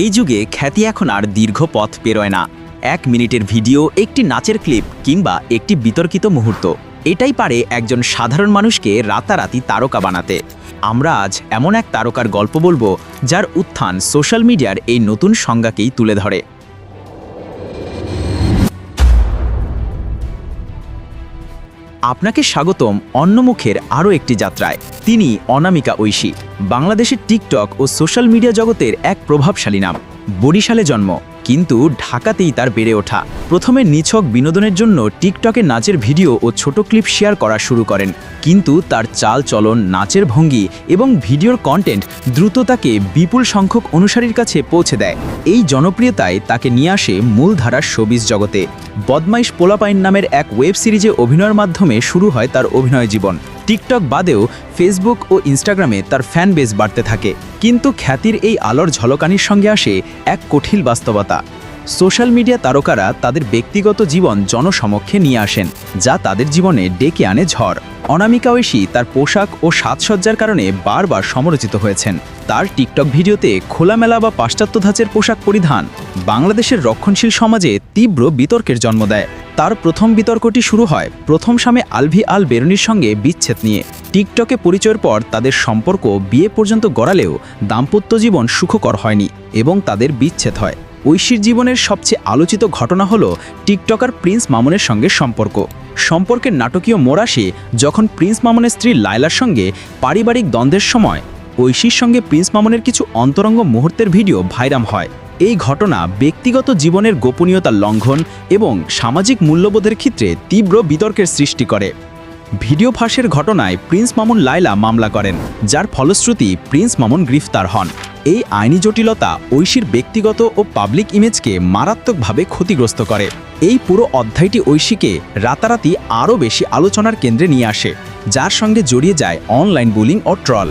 এই যুগে খ্যাতি এখন আর দীর্ঘ পথ পেরোয় না। এক মিনিটের ভিডিও, একটি নাচের ক্লিপ কিংবা একটি বিতর্কিত মুহূর্ত। এটাই পারে একজন সাধারণ মানুষকে রাতারাতি তারকা বানাতে। আমরা আজ এমন এক তারকার গল্প বলব, যার উত্থান সোশ্যাল মিডিয়ার এই নতুন সংজ্ঞাকেই তুলে ধরে। আপনাকে স্বাগতম অন্নমুখের আরও একটি যাত্রায়। তিনি অনামিকা ঐশী, বাংলাদেশের টিকটক ও সোশ্যাল মিডিয়া জগতের এক প্রভাবশালী নাম। বরিশালে জন্ম। কিন্তু ঢাকাতেই তার বেড়ে ওঠা। প্রথমে নিছক বিনোদনের জন্য টিকটকে নাচের ভিডিও ও ছোট ক্লিপ শেয়ার করা শুরু করেন। কিন্তু তার চাল চলন, নাচের ভঙ্গি এবং ভিডিওর কন্টেন্ট দ্রুত তাকে বিপুল সংখ্যক অনুসারীর কাছে পৌঁছে দেয়। এই জনপ্রিয়তায় তাকে নিয়ে আসে মূলধারার শোবিজ জগতে। বদমাইশ পোলাপাইন নামের এক ওয়েব সিরিজে অভিনয়ের মাধ্যমে শুরু হয় তার অভিনয় জীবন। টিকটক বাদেও ফেসবুক ও ইনস্টাগ্রামে তার ফ্যান বেস বাড়তে থাকে। কিন্তু খ্যাতির এই আলোর ঝলকানির সঙ্গে আসে এক কঠিন বাস্তবতা। সোশ্যাল মিডিয়া তারকারা তাদের ব্যক্তিগত জীবন জনসমক্ষে নিয়ে আসেন, যা তাদের জীবনে ডেকে আনে ঝড়। অনামিকা ঐশী তার পোশাক ও সাজসজ্জার কারণে বারবার সমালোচিত হয়েছেন। তার টিকটক ভিডিওতে খোলামেলা বা পাশ্চাত্য ধাঁচের পোশাক পরিধান বাংলাদেশের রক্ষণশীল সমাজে তীব্র বিতর্কের জন্ম দেয়। তার প্রথম বিতর্কটি শুরু হয় প্রথম সামে আলভি আল বেরুনির সঙ্গে বিচ্ছেদ নিয়ে। টিকটকে পরিচয়ের পর তাদের সম্পর্ক বিয়ে পর্যন্ত গড়ালেও দাম্পত্য জীবন সুখকর হয়নি এবং তাদের বিচ্ছেদ হয়। ঐশীর জীবনের সবচেয়ে আলোচিত ঘটনা হল টিকটকার প্রিন্স মামুনের সঙ্গে সম্পর্ক। সম্পর্কের নাটকীয় মোড় আসে যখন প্রিন্স মামুনের স্ত্রী লায়লার সঙ্গে পারিবারিক দ্বন্দ্বের সময়। ঐশীর সঙ্গে প্রিন্স মামুনের কিছু অন্তরঙ্গ মুহূর্তের ভিডিও ভাইরাম হয়। এই ঘটনা ব্যক্তিগত জীবনের গোপনীয়তা লঙ্ঘন এবং সামাজিক মূল্যবোধের ক্ষেত্রে তীব্র বিতর্কের সৃষ্টি করে। ভিডিও ফাঁসের ঘটনায় প্রিন্স মামুন লায়লা মামলা করেন, যার ফলশ্রুতি প্রিন্স মামুন গ্রেফতার হন। এই আইনি জটিলতা ঐশীর ব্যক্তিগত ও পাবলিক ইমেজকে মারাত্মকভাবে ক্ষতিগ্রস্ত করে। এই পুরো অধ্যায়টি ঐশীকে রাতারাতি আরও বেশি আলোচনার কেন্দ্রে নিয়ে আসে, যার সঙ্গে জড়িয়ে যায় অনলাইন বুলিং ও ট্রল।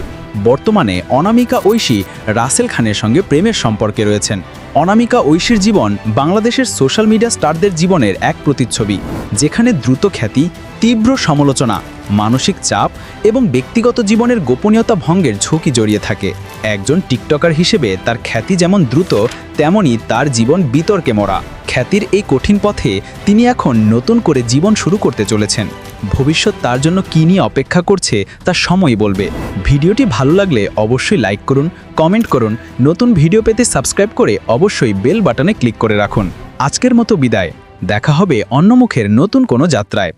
বর্তমানে অনামিকা ঐশী রাসেল খানের সঙ্গে প্রেমের সম্পর্কে রয়েছেন। অনামিকা ঐশীর জীবন বাংলাদেশের সোশ্যাল মিডিয়া স্টারদের জীবনের এক প্রতিচ্ছবি, যেখানে দ্রুত খ্যাতি, তীব্র সমালোচনা মানসিক চাপ এবং ব্যক্তিগত জীবনের গোপনীয়তা ভঙ্গের ঝুঁকি জড়িয়ে থাকে। একজন টিকটকার হিসেবে তার খ্যাতি যেমন দ্রুত, তেমনই তার জীবন বিতর্কে মরা খ্যাতির এই কঠিন পথে তিনি এখন নতুন করে জীবন শুরু করতে চলেছেন। ভবিষ্যৎ তার জন্য কী নিয়ে অপেক্ষা করছে তা সময় বলবে। ভিডিওটি ভালো লাগলে অবশ্যই লাইক করুন, কমেন্ট করুন, নতুন ভিডিও পেতে সাবস্ক্রাইব করে অবশ্যই বেল বাটনে ক্লিক করে রাখুন। আজকের মতো বিদায়। দেখা হবে অন্যমুখের নতুন কোনো যাত্রায়।